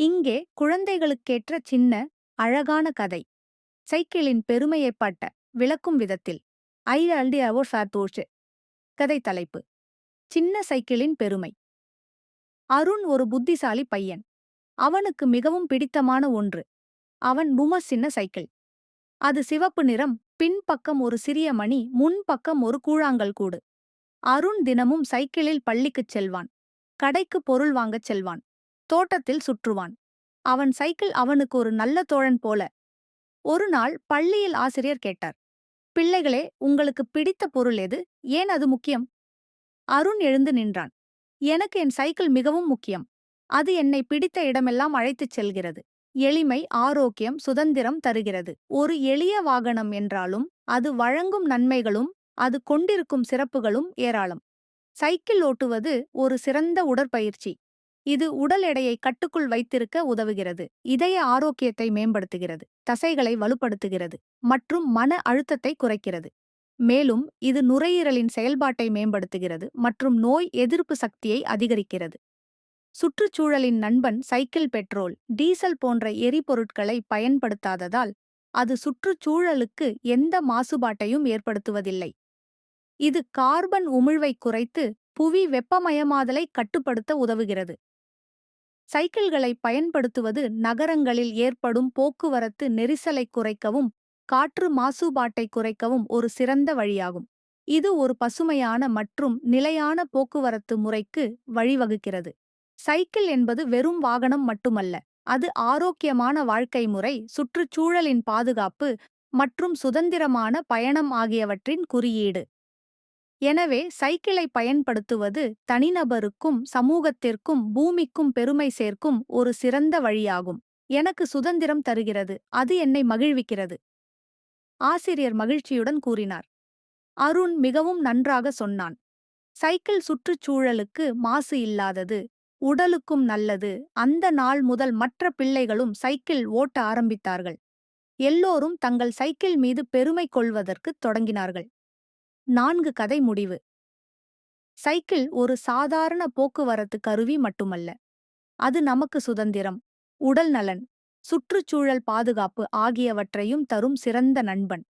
இங்கே குழந்தைகளுக்கேற்ற சின்ன அழகான கதை. சைக்கிளின் பெருமையை பட்ட விளக்கும் விதத்தில் ஐ அல்டி அவர் சாத்தோஷு கதை தலைப்பு சின்ன சைக்கிளின் பெருமை. அருண் ஒரு புத்திசாலி பையன். அவனுக்கு மிகவும் பிடித்தமான ஒன்று அவன் பும சின்ன சைக்கிள். அது சிவப்பு நிறம் பின்பக்கம் ஒரு சிறிய மணி முன்பக்கம் ஒரு கூழாங்கல் கூடு. அருண் தினமும் சைக்கிளில் பள்ளிக்குச் செல்வான். கடைக்கு பொருள் வாங்கச் செல்வான். தோட்டத்தில் சுற்றுவான். அவன் சைக்கிள் அவனுக்கு ஒரு நல்ல தோழன் போல. ஒரு நாள் பள்ளியில் ஆசிரியர் கேட்டார் பிள்ளைகளே உங்களுக்கு பிடித்த பொருள் எது? ஏன் அது முக்கியம்? அருண் எழுந்து நின்றான் எனக்கு என் சைக்கிள் மிகவும் முக்கியம். அது என்னை பிடித்த இடமெல்லாம் அழைத்துச் செல்கிறது. எளிமை ஆரோக்கியம் சுதந்திரம் தருகிறது. ஒரு எளிய வாகனம் என்றாலும் அது வழங்கும் நன்மைகளும் அது கொண்டிருக்கும் சிறப்புகளும் ஏராளம். சைக்கிள் ஓட்டுவது ஒரு சிறந்த உடற்பயிற்சி. இது உடல் எடையை கட்டுக்குள் வைத்திருக்க உதவுகிறது. இதய ஆரோக்கியத்தை மேம்படுத்துகிறது. தசைகளை வலுப்படுத்துகிறது. மற்றும் மன அழுத்தத்தை குறைக்கிறது. மேலும் இது நுரையீரலின் செயல்பாட்டை மேம்படுத்துகிறது மற்றும் நோய் எதிர்ப்பு சக்தியை அதிகரிக்கிறது. சுற்றுச்சூழலின் நண்பன் சைக்கிள் பெட்ரோல் டீசல் போன்ற எரிபொருட்களை பயன்படுத்தாததால் அது சுற்றுச்சூழலுக்கு எந்த மாசுபாட்டையும் ஏற்படுத்துவதில்லை. இது கார்பன் உமிழ்வை குறைத்து புவி வெப்பமயமாதலை கட்டுப்படுத்த உதவுகிறது. சைக்கிள்களை பயன்படுத்துவது நகரங்களில் ஏற்படும் போக்குவரத்து நெரிசலை குறைக்கவும் காற்று மாசுபாட்டை குறைக்கவும் ஒரு சிறந்த வழியாகும். இது ஒரு பசுமையான மற்றும் நிலையான போக்குவரத்து முறைக்கு வழிவகுக்கிறது. சைக்கிள் என்பது வெறும் வாகனம் மட்டுமல்ல அது ஆரோக்கியமான வாழ்க்கை முறை சுற்றுச்சூழலின் பாதுகாப்பு மற்றும் சுதந்திரமான பயணம் ஆகியவற்றின் குறியீடு. எனவே சைக்கிளை பயன்படுத்துவது தனிநபருக்கும் சமூகத்திற்கும் பூமிக்கும் பெருமை சேர்க்கும் ஒரு சிறந்த வழியாகும். எனக்கு சுதந்திரம் தருகிறது. அது என்னை மகிழ்விக்கிறது. ஆசிரியர் மகிழ்ச்சியுடன் கூறினார். அருண் மிகவும் நன்றாக சொன்னான். சைக்கிள் சுற்றுச்சூழலுக்கு மாசு இல்லாதது உடலுக்கும் நல்லது. அந்த நாள் முதல் மற்ற பிள்ளைகளும் சைக்கிள் ஓட்ட ஆரம்பித்தார்கள். எல்லோரும் தங்கள் சைக்கிள் மீது பெருமை கொள்வதற்குத் தொடங்கினார்கள். நான்கு கதை முடிவு. சைக்கிள் ஒரு சாதாரண போக்குவரத்து கருவி மட்டுமல்ல. அது நமக்கு சுதந்திரம் உடல் நலன் சுற்றுச்சூழல் பாதுகாப்பு ஆகியவற்றையும் தரும் சிறந்த நண்பன்.